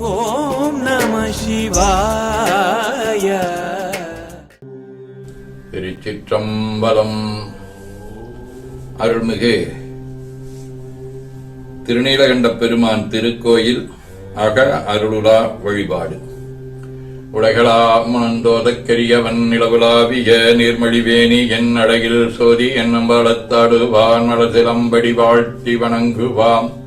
ஓம் நம சிவாய. திருச்சிற்றம்பலம். அருள்மிகு திருநீலகண்ட பெருமான் திருக்கோயில் அக அருளுலா வழிபாடு. உலகளாமந்தோதக்கரியவன் நிலவுலாவிய நீர்மழிவேணி என் அழகில் சோதி என்னம்பலத்தாடு மலசிலம்படி வாழ்த்தி வணங்குவான்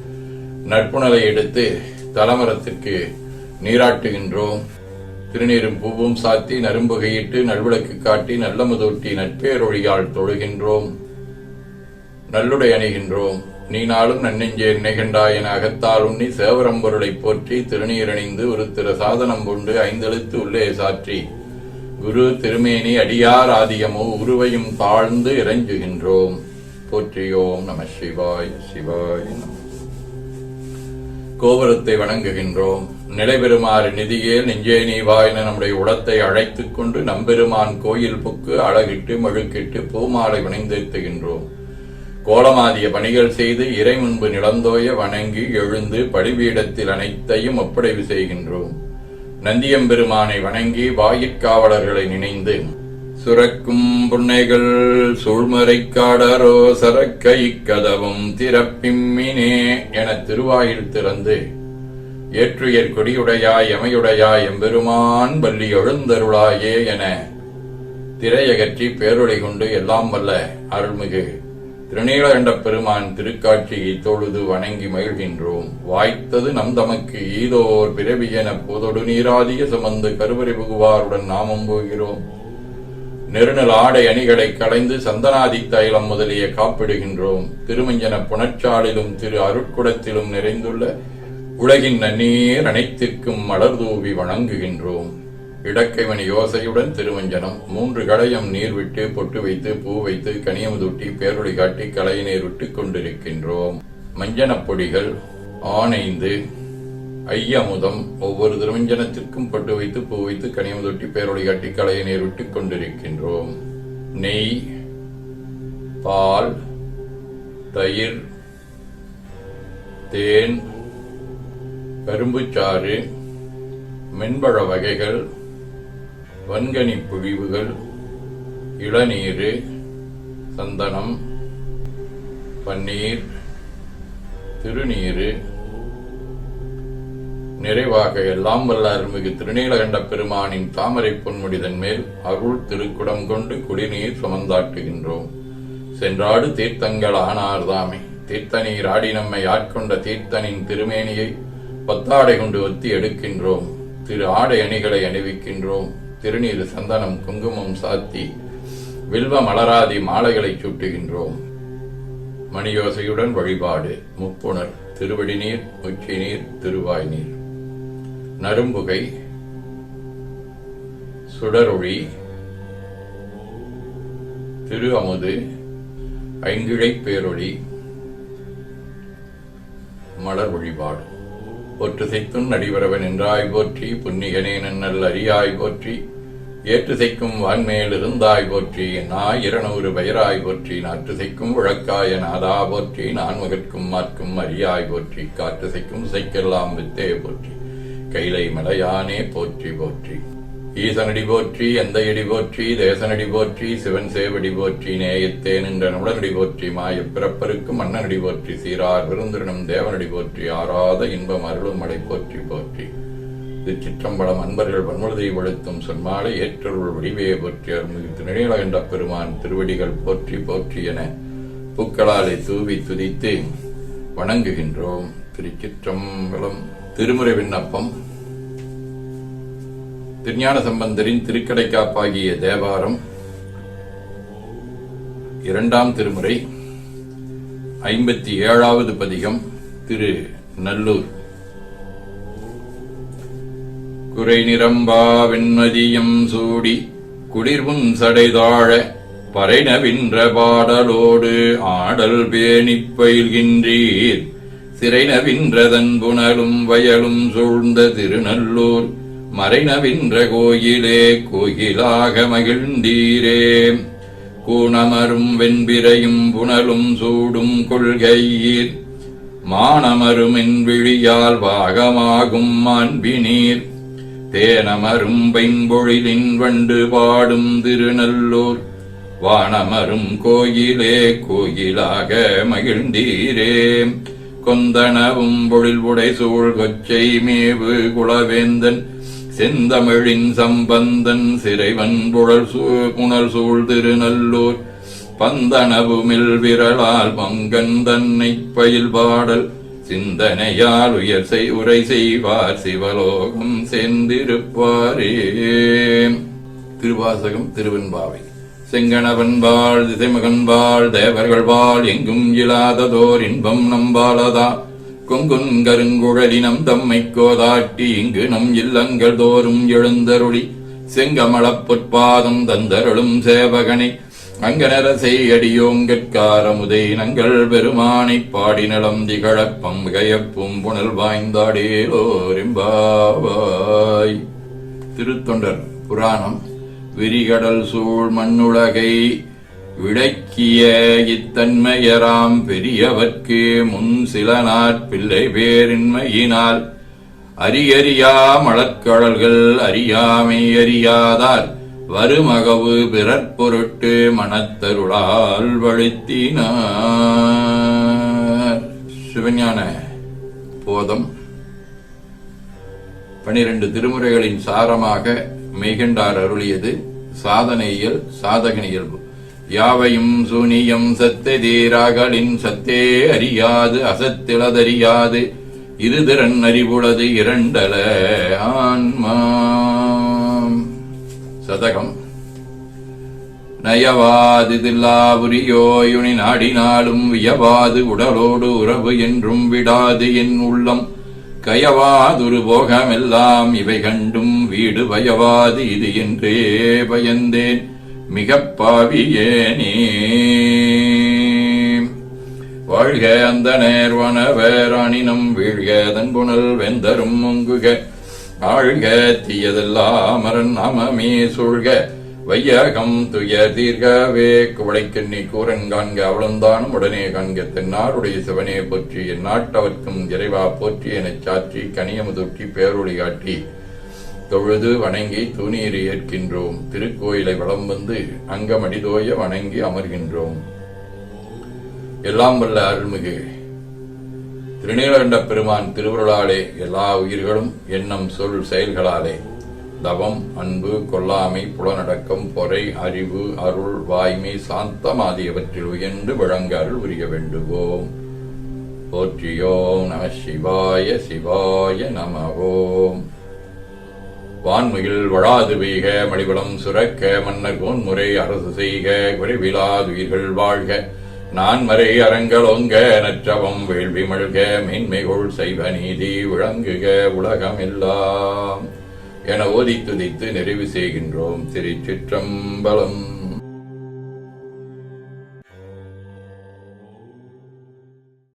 நட்புணரை எடுத்து தலமரத்திற்கு நீராட்டுகின்றோம். திருநீரும் பூவும் சாத்தி நரும்புகையிட்டு நல்விளக்கு காட்டி நல்ல முதூட்டி நட்பேரொழியால் தொழுகின்றோம். நல்லுடை அணிகின்றோம். நீ நாளும் நன்னெஞ்சே நினைகின்றாய் என அகத்தால் உண்ணி சேவரம்பொருளைப் போற்றி திருநீரணிந்து ஒரு திரு சாதனம் கொண்டு ஐந்தெழுத்து உள்ளே சாற்றி குரு திருமேனி அடியார் ஆதியமோ உருவையும் தாழ்ந்து இறைஞ்சுகின்றோம். போற்றியோம் நம சிவாய் சிவாய் நம கோபுரத்தை வணங்குகின்றோம். நிலைபெறுமாறு நிதியே நெஞ்சே நீ வாயின நம்முடைய உடத்தை அழைத்துக் கொண்டு நம்பெருமான் கோயில் புக்கு அழகிட்டு மழுக்கிட்டு பூமாலை வணைந்தேத்துகின்றோம். கோலமாதிய பணிகள் செய்து இறை முன்பு நிலந்தோய வணங்கி எழுந்து படிபீடத்தில் அனைத்தையும் ஒப்படைவு செய்கின்றோம். நந்தியம்பெருமானை வணங்கி வாயிற்காவலர்களை நினைந்து சுரக்கும் புன்னைகள் சூழ்மறைக்காடரோ சரக்கை கதவும் திறப்பிம்மினே என திருவாயில் திறந்து ஏற்றுயர் கொடியுடையாய் எமையுடையாய் எம்பெருமான் பள்ளி எழுந்தருளாயே என திரையகற்றி பேரொழி கொண்டு எல்லாம் வல்ல அருள்மிகு திருநீலகண்ட பெருமான் திருக்காட்சியை தொழுது வணங்கி மகிழ்கின்றோம். வாய்த்தது நம் தமக்கு ஈதோர் பிறவி என போதொடு நீராதிய சுமந்து கருவறை புகுவாருடன் நாமம் போகிறோம். நெருநல் ஆடை அணிகளை களைந்து சந்தனாதி தைலம் முதலிய காப்பிடுகின்றோம். திருமஞ்சன புணச்சாலிலும் திரு அருட்குடத்திலும் நிறைந்துள்ள உலகின் நன்னீர் அனைத்திற்கும் மலர் தூவி வணங்குகின்றோம். இடக்கைவன் யோசையுடன் திருமஞ்சனம் மூன்று களையம் நீர் விட்டு பொட்டு வைத்து பூ வைத்து கனியமுதூட்டி பேரொழி காட்டி களைய நீர் விட்டு கொண்டிருக்கின்றோம். மஞ்சனப் பொடிகள் ஆனைந்து ஐயமுதம் ஒவ்வொரு திருமஞ்சனத்திற்கும் பட்டு வைத்து பூ வைத்து கனியமுதொட்டி பேரொளி காட்டி களைய நீர் கொண்டிருக்கின்றோம். நெய் பால் தயிர் தேன் கரும்புச்சாறு மென்பழ வகைகள் வன்கனி புழிவுகள் இளநீர் சந்தனம் பன்னீர் திருநீரு நிறைவாக எல்லாம் வல்ல அருள்மிகு திருநீலகண்ட பெருமானின் தாமரை பொன்முடிதன் மேல் அருள் திருக்குடம் கொண்டு குடிநீர் சுமந்தாட்டுகின்றோம். சென்றாடு தீர்த்தங்கள் ஆனார்தாமே. தீர்த்தநீர் ஆடி நம்மை ஆட்கொண்ட தீர்த்தனின் திருமேனியை பத்தாடை கொண்டு ஒத்தி எடுக்கின்றோம். திரு ஆடை அணிகளை அணிவிக்கின்றோம். திருநீர் சந்தனம் குங்குமம் சாத்தி வில்வ மலராதி மாலைகளை சூட்டுகின்றோம். மணியோசையுடன் வழிபாடு. முப்புணர் திருவடி நீர் உச்சி நீர் திருவாய் நீர் நரும்புகை சுடரொழி திரு அமுது ஐங்கிழை பேரொழி மலர் வழிபாடு ஒற்று செய்த்தும் நடிவரவன் என்றாய் போற்றி புன்னிகனே நன்னல் அறியாய் போற்றி ஏற்று செய்க்கும் வான்மேல் இருந்தாய் போற்றி நாய் இருநூறு பெயராய் போற்றி நாற்று செய்க்கும் விளக்காய நாதா போற்றி நான்மகற்கும் மாற்கும் அறியாய் போற்றி காற்று செய்க்கும் செய்க்கெல்லாம் வித்தே போற்றி. கைலை மலையானே போற்றி போற்றி. ஈசனடி போற்றி எந்த இடி போற்றி தேசனடி போற்றி சிவன் சேவடி போற்றி நேயத்தே நின்ற உடனடி போற்றி மாயப் பிறப்பருக்கு மன்னனடி போற்றி சீரார் விருந்திரனும் தேவனடி போற்றி ஆறாத இன்பம் அருளும் மலை போற்றி போற்றி. திருச்சிற்றம்பலம் அன்பர்கள் வன்முழுதை வழுத்தும் சொன்மாலை ஏற்றருள் வடிவையை போற்றி அருள்மிகு நிலையிலகண்ட பெருமான் திருவடிகள் போற்றி போற்றி என பூக்களாலை தூவி துதித்து வணங்குகின்றோம் திருச்சிற்றம்பலம் திருமுறை விண்ணப்பம். திருஞான சம்பந்தரின் திருக்கடைக்காப்பாகிய தேவாரம். இரண்டாம் திருமுறை. ஐம்பத்தி ஏழாவது பதிகம் திரு நல்லூர். குறை நிரம்பா வெண்மதியம் சூடி குளிர்வும் சடைதாழ பறைனவின்ற பாடலோடு ஆடல் பேணிப் பயில்கின்றீர். திரைனவின்றதன் புனலும் வயலும் சூழ்ந்த திருநல்லூர் மறைனவின்ற கோயிலே கோயிலாக மகிழ்ந்தீரே. கூணமரும் வெண்பிரையும் புனலும் சூடும் கொள்கையீர் மானமரும் விழியால் வாகமாகும் மாண்பினீர். தேனமரும் பைம்பொழிலின் வண்டு பாடும் திருநல்லூர் வானமரும் கோயிலே கோயிலாக மகிழ்ந்தீரே. கொந்தனவும் பொழில் உடை சூழ் கொச்சை மேவு குலவேந்தன் செந்தமிழின் சம்பந்தன் சிறைவன் புழல் சூ புனல் சூழ் திருநல்லூர். பந்தனவுமில் விரலால் மங்கன் தன்னை பயில் பாடல் சிந்தனையால் உயர் செய் உரை செய்வார் சிவலோகம் சேர்ந்திருப்பாரே திருவாசகம் திருவெண்பாவை. செங்கணவன்பாள் திசைமகன்பாள் தேவர்கள்பாள் எங்கும் இல்லாததோர் இன்பம் நம்பாலதா. கொங்குன் கருங்குழலினம் தம்மை கோதாட்டி இங்கு நம் இல்லங்கள் தோறும் எழுந்தருளி. செங்கமளப் பொற்பாதம் தந்தருளும் சேவகனை. அங்கனரசை அடியோங்கற்காரமுதை நங்கள் பெருமானை பாடி நலம் திகழப்பம் கயப்பும் புனல் வாய்ந்தாடேலோரிம்பாவாய் திருத்தொண்டர் புராணம் விரிகடல் சூழ் மண்ணுலகை விடக்கிய இத்தன்மையராம் பெரியவர்க்கு முன் சில நாட்பிள்ளை பேரின்மையினால். அரியறியா மலர்கடல்கள் அறியாமை அறியாதார். வருமகவு பிறர் பொருட்டு மனத்தருளால் வழுத்தினார். சிவஞான போதம். பனிரெண்டு திருமுறைகளின் சாரமாக மெய்கண்டார் அருளியது சாதனையியல் சாதகன் இயல்பு. யாவையும் சூனியம் சத்தெதீராகலின் சத்தே அறியாது அசத்திலதறியாது. இருதிறன் அறிவுளது இரண்டல ஆன்மாம் சதகம். நயவாதிதில்லாபுரியோயுனி நாடினாலும் வியவாது உடலோடு உறவு என்றும் விடாது என் உள்ளம். கயவாதுரு போகமெல்லாம் இவை கண்டும் ஈடு பயவாது இது என்றே பயந்தேன். மிகப் பாவியேனே வாழ்க அந்த நேர்வன வேராணினம் வீழ்க தன்புணல் வெந்தரும் ஒங்குக ஆழ்க தீயதெல்லாம் அமரன் அமமே சூழ்க. வையகம் துய தீர்கவே குவளைக்கண்ணி கூரன் காண்க அவளந்தானும் உடனே காண்க தென்னாருடைய சிவனே போற்றி என் நாட்டவர்க்கும் இறைவா போற்றி எனச் சாற்றி கனியமுதூற்றி பேரொழி காட்டி. தொழுது வணங்கி தூணீர் ஏற்கின்றோம். திருக்கோயிலை வளம் வந்து அங்கமடிதோய வணங்கி அமர்கின்றோம். எல்லாம் வல்ல அருள்மிகு. திருநீலகண்ட பெருமான் திருவுருளாலே எல்லா உயிர்களும் எண்ணம் சொல் செயல்களாலே. தவம் அன்பு கொல்லாமை புலனடக்கம் பொறை அறிவு அருள் வாய்மை சாந்தம் ஆகியவற்றில் உயர்ந்து வழங்க அருள் உரிய வேண்டுவோம். போற்றியோம் நம சிவாய சிவாய நமவோம். வான்மையில் வழாது பெய்க மணிவளம் சுரக்க மன்னர் கோன்முறை அரசு செய்க குறைவிலாதுயிர்கள் வாழ்க. நான் மறை அறங்களொங்க நற்றவம் வேள்வி மழ்க மேன்மைகொள் செய்வ நீதி விளங்குக உலகமெல்லாம் என ஓதி துதித்து நிறைவு செய்கின்றோம் திருச்சிற்றம்பலம்.